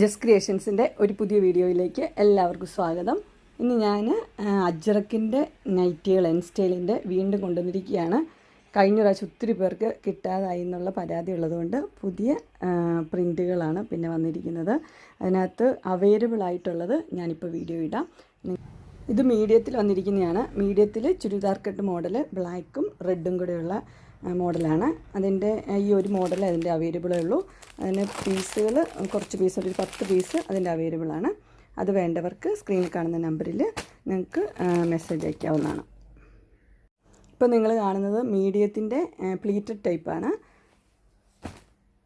ജസ് ക്രിയേഷൻസിന്റെ ഒരു പുതിയ വീഡിയോയിലേക്ക് എല്ലാവർക്കും സ്വാഗതം. ഇന്ന് ഞാൻ അജ്രക്കിന്റെ നൈറ്റികൾ എൻ സ്റ്റൈലിന്റെ വീണ്ടും കൊണ്ടുവന്നിരിക്കുകയാണ്. കഴിഞ്ഞ പ്രാവശ്യം ഒത്തിരി പേർക്ക് കിട്ടാതായി എന്നുള്ള പരാതി ഉള്ളതുകൊണ്ട് പുതിയ പ്രിന്റുകളാണ് പിന്നെ വന്നിരിക്കുന്നത്. അതിനകത്ത് അവൈലബിൾ ആയിട്ടുള്ളത് ഞാനിപ്പോൾ വീഡിയോ ഇടാം. ഇത് മീഡിയത്തിൽ വന്നിരിക്കുന്നതാണ്. മീഡിയത്തിൽ ചുരിദാർ കട്ട് മോഡൽ ബ്ലാക്കും റെഡും കൂടെയുള്ള മോഡലാണ്. അതിന്റെ ഈ ഒരു മോഡൽ അതിന്റെ അവൈലബിളേ ഉള്ളൂ. അതിന് പീസുകൾ കുറച്ച് പീസ് ഒരു പത്ത് പീസ് അതിന്റെ അവൈലബിളാണ്. അത് വേണ്ടവർക്ക് സ്ക്രീനിൽ കാണുന്ന നമ്പറിൽ നിങ്ങൾക്ക് മെസ്സേജ് അയക്കാവുന്നതാണ്. ഇപ്പോൾ നിങ്ങൾ കാണുന്നത് മീഡിയത്തിന്റെ പ്ലീറ്റഡ് ടൈപ്പാണ്.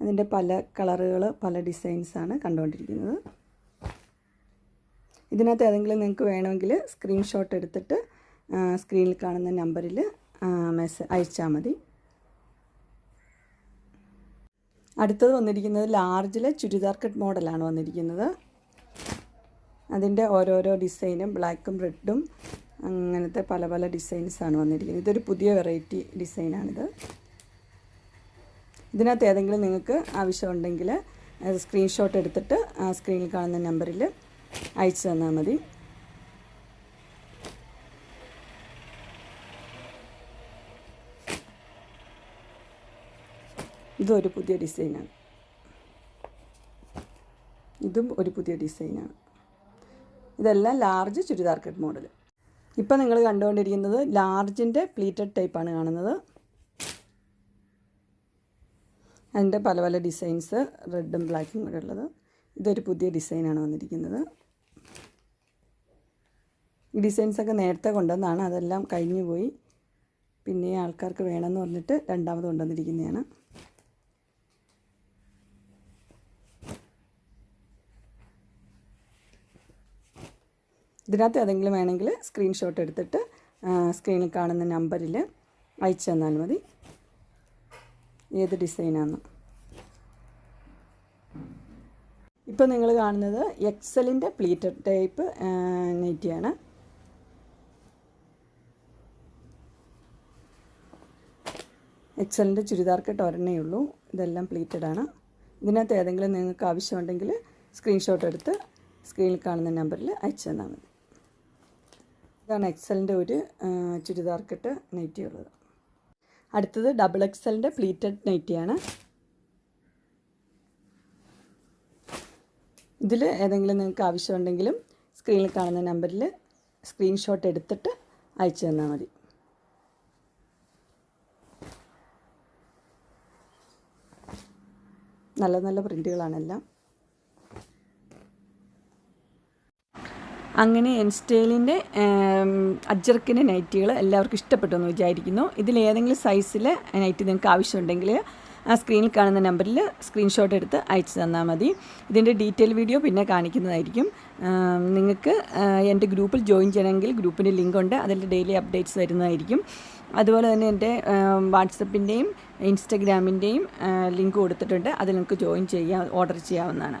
അതിന്റെ പല കളറുകൾ പല ഡിസൈൻസാണ് കണ്ടുകൊണ്ടിരിക്കുന്നത്. ഇതിനകത്ത് ഏതെങ്കിലും നിങ്ങൾക്ക് വേണമെങ്കിൽ സ്ക്രീൻഷോട്ട് എടുത്തിട്ട് സ്ക്രീനിൽ കാണുന്ന നമ്പറിൽ മെസ്സേജ് അയച്ചാൽ മതി. അടുത്തത് വന്നിരിക്കുന്നത് ലാർജിലെ ചുരിദാർ കട്ട് മോഡലാണ് വന്നിരിക്കുന്നത്. അതിന്റെ ഓരോരോ ഡിസൈനും ബ്ലാക്കും റെഡും അങ്ങനത്തെ പല പല ഡിസൈൻസാണ് വന്നിരിക്കുന്നത്. ഇതൊരു പുതിയ വെറൈറ്റി ഡിസൈനാണിത്. ഇതിനകത്ത് ഏതെങ്കിലും നിങ്ങൾക്ക് ആവശ്യമുണ്ടെങ്കിൽ സ്ക്രീൻഷോട്ട് എടുത്തിട്ട് ആ സ്ക്രീനിൽ കാണുന്ന നമ്പറിൽ അയച്ചു തന്നാൽ മതി. ഇതൊരു പുതിയ ഡിസൈനാണ്. ഇതും ഒരു പുതിയ ഡിസൈനാണ്. ഇതെല്ലാം ലാർജ് ചുരിദാർ കട്ട് മോഡൽ ഇപ്പം നിങ്ങൾ കണ്ടുകൊണ്ടിരിക്കുന്നത് ലാർജിന്റെ പ്ലീറ്റഡ് ടൈപ്പാണ് കാണുന്നത്. അതിന്റെ പല പല ഡിസൈൻസ് റെഡും ബ്ലാക്കും കൂടെ ഉള്ളത്. ഇതൊരു പുതിയ ഡിസൈനാണ് വന്നിരിക്കുന്നത്. ഈ ഡിസൈൻസൊക്കെ നേരത്തെ കൊണ്ടുവന്നതാണ് അതെല്ലാം കഴിഞ്ഞു പോയി പിന്നെ ആൾക്കാർക്ക് വേണമെന്ന് പറഞ്ഞിട്ട് രണ്ടാമത് കൊണ്ടുവന്നിരിക്കുന്നതാണ്. ഇതിനകത്ത് ഏതെങ്കിലും വേണമെങ്കിൽ സ്ക്രീൻഷോട്ട് എടുത്തിട്ട് സ്ക്രീനിൽ കാണുന്ന നമ്പറിൽ അയച്ചു തന്നാൽ മതി. ഏത് ഡിസൈനാണ് ഇപ്പോൾ നിങ്ങൾ കാണുന്നത് എക്സലിന്റെ പ്ലീറ്റഡ് ടൈപ്പ് നൈറ്റിയാണ് എക്സലിന്റെ ചുരിദാർ കട്ട് ഉള്ളൂ. ഇതെല്ലാം പ്ലീറ്റഡ് ആണ്. ഇതിനകത്ത് ഏതെങ്കിലും നിങ്ങൾക്ക് ആവശ്യമുണ്ടെങ്കിൽ സ്ക്രീൻഷോട്ട് എടുത്ത് സ്ക്രീനിൽ കാണുന്ന നമ്പറിൽ അയച്ചു തന്നാൽ മതി. ഇതാണ് എക്സലിന്റെ ഒരു ചുരിദാർ കെട്ട് നൈറ്റി ഉള്ളത് അടുത്തത് ഡബിൾ എക്സലിന്റെ പ്ലീറ്റഡ് നൈറ്റിയാണ്. ഇതിൽ ഏതെങ്കിലും നിങ്ങൾക്ക് ആവശ്യമുണ്ടെങ്കിലും സ്ക്രീനിൽ കാണുന്ന നമ്പറിൽ സ്ക്രീൻഷോട്ട് എടുത്തിട്ട് അയച്ചു തന്നാൽ മതി. നല്ല നല്ല പ്രിന്റുകളാണെല്ലാം അങ്ങനെ എൻസ്റ്റൈലിന്റെ അജർക്കിന്റെ നൈറ്റികൾ എല്ലാവർക്കും ഇഷ്ടപ്പെട്ടു എന്ന് വിചാരിക്കുന്നു. ഇതിലേതെങ്കിലും സൈസിൽ നൈറ്റി നിങ്ങൾക്ക് ആവശ്യമുണ്ടെങ്കിൽ ആ സ്ക്രീനിൽ കാണുന്ന നമ്പറിൽ സ്ക്രീൻഷോട്ട് എടുത്ത് അയച്ചു തന്നാൽ മതി. ഇതിന്റെ ഡീറ്റെയിൽ വീഡിയോ പിന്നെ കാണിക്കുന്നതായിരിക്കും. നിങ്ങൾക്ക് എന്റെ ഗ്രൂപ്പിൽ ജോയിൻ ചെയ്യണമെങ്കിൽ ഗ്രൂപ്പിന്റെ ലിങ്ക് ഉണ്ട്. അതിൽ ഡെയിലി അപ്ഡേറ്റ്സ് വരുന്നതായിരിക്കും. അതുപോലെ തന്നെ എന്റെ വാട്സപ്പിന്റെയും ഇൻസ്റ്റഗ്രാമിന്റെയും ലിങ്ക് കൊടുത്തിട്ടുണ്ട്. അതിൽ നിങ്ങൾക്ക് ജോയിൻ ചെയ്യാം ഓർഡർ ചെയ്യാവുന്നതാണ്.